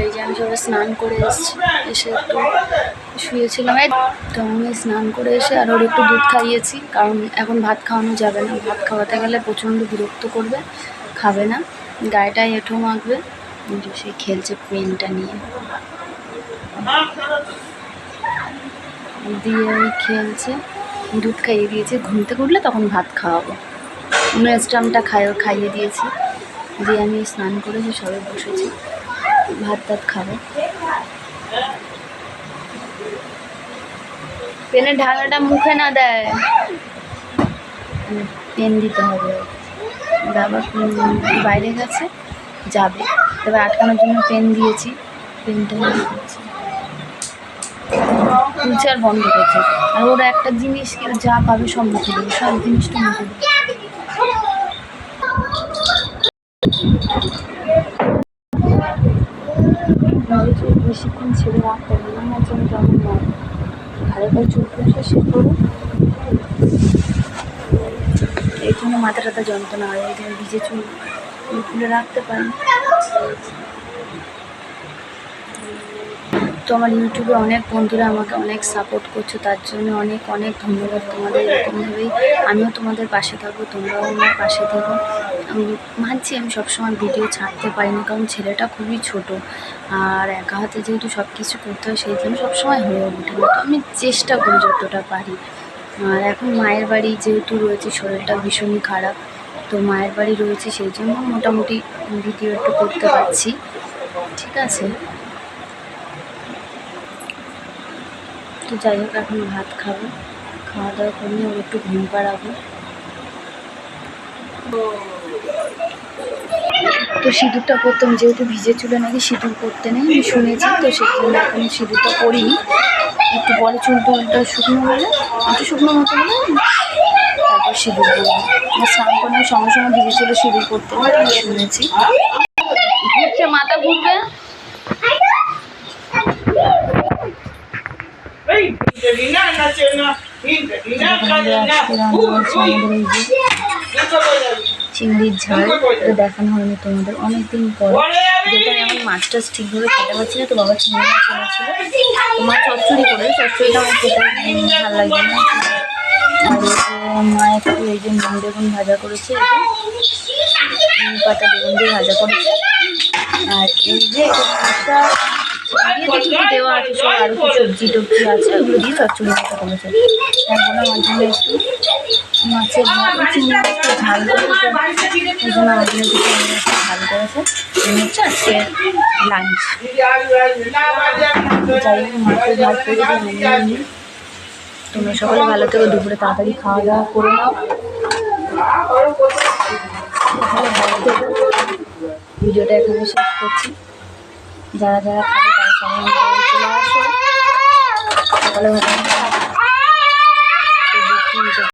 এই যে আমি সবাই স্নান করে এসেছি, এসে একটু শুয়েছিলাম। তো আমি স্নান করে এসে আর ওর একটু দুধ খাইয়েছি, কারণ এখন ভাত খাওয়ানো যাবে না। ভাত খাওয়াতে গেলে প্রচণ্ড বিরক্ত করবে, খাবে না। গায়েটায় এঁঠো মাখবে সে খেলছে পেনটা নিয়ে। দিয়ে খেলছে, দুধ খাইয়ে দিয়েছি। ঘুমতে উঠলে তখন ভাত খাওয়াবো। নেস্টামটা খাই খাইয়ে দিয়েছি। দিয়ে আমি স্নান করেছি সবে বসেছি। ভাত টাত খাব। পেনের ঢাকাটা মুখে না দেয়। পেন দিতে হবে। বাবা বাইরে গেছে যাবে। তবে আটকানোর জন্য পেন দিয়েছি। পেনটা আর বন্ধ করছে। আর ওরা একটা জিনিস যা পাবে সব মুখে দেবে সব জিনিসটা মুখে দেবে। ঘরে চুল বেশিক্ষণ ছেড়ে রাখতে হবে না জন্য কেমন নয় ভালো করে চুল পুষে সে করুন এখানে মাথা টাথা যন্ত্রণা হয় এখানে ভিজে চুল ফুলে রাখতে পারেন তো আমার ইউটিউবে অনেক বন্ধুরা আমাকে অনেক সাপোর্ট করছ, তার জন্য অনেক অনেক ধন্যবাদ তোমাদের এরকমভাবেই। আমিও তোমাদের পাশে থাকব, তোমরাও আমার পাশে থাকো। আমি মানছি আমি সবসময় ভিডিও ছাড়তে পারি না, কারণ ছেলেটা খুবই ছোট। আর একা হাতে যেহেতু সব কিছু করতে হয়, সেই জন্য সবসময় হয়ে ওঠে না। তো আমি চেষ্টা করি যতটা পারি। আর এখন মায়ের বাড়ি যেহেতু রয়েছে, শরীরটা ভীষণই খারাপ, তো মায়ের বাড়ি রয়েছে, সেই জন্য মোটামুটি ভিডিও একটু করতে পারছি। ঠিক আছে? তো যাই হোক, এখন ভাত খাব। খাওয়া দাওয়া করে ওর একটু ঘুম পাড়াবো। তো সিঁদুরটা পরতাম, যেহেতু ভিজে চুলে নাকি সিঁদুর করতে নেই, আমি শুনেছি, তো জন্য এখন সিঁদুরটা পরিনি। একটু পরে চুল টুলটা শুকনো হলে, একটু শুকনো মতো হলে তারপর সিঁদুর আর স্নান করার সঙ্গে সঙ্গে ভিজে চুলে সিঁদুর করতে শুনেছি। চিংড়ির ঝাল দেখানো হয়নি তোমাদের। অনেক দিন পর যেটা আমি এখন মাছ টাছ ঠিকভাবে খেতে পারছি না, তো বাবা চিংড়ি মাছ এনেছিল। তো মা চচ্চড়ি করে, চচ্চড়িটা আমার খেতে ভালো লাগবে না। আর মা একটু এই যে নুন বেগুন ভাজা করেছে, এটা নিম পাতা বেগুন দিয়ে ভাজা করেছে। আর এই যে মাছটা সবজি টবজি আছে দিয়ে একটু মাছের চিংড়ি ঝাল করে তোমরা সকলে ভালো থেকো দুপুরে তাড়াতাড়ি খাওয়া দাওয়া করে নাও ভিডিওটা এখানে শেষ করছি যারা যারা বাড়ি চলে আসো।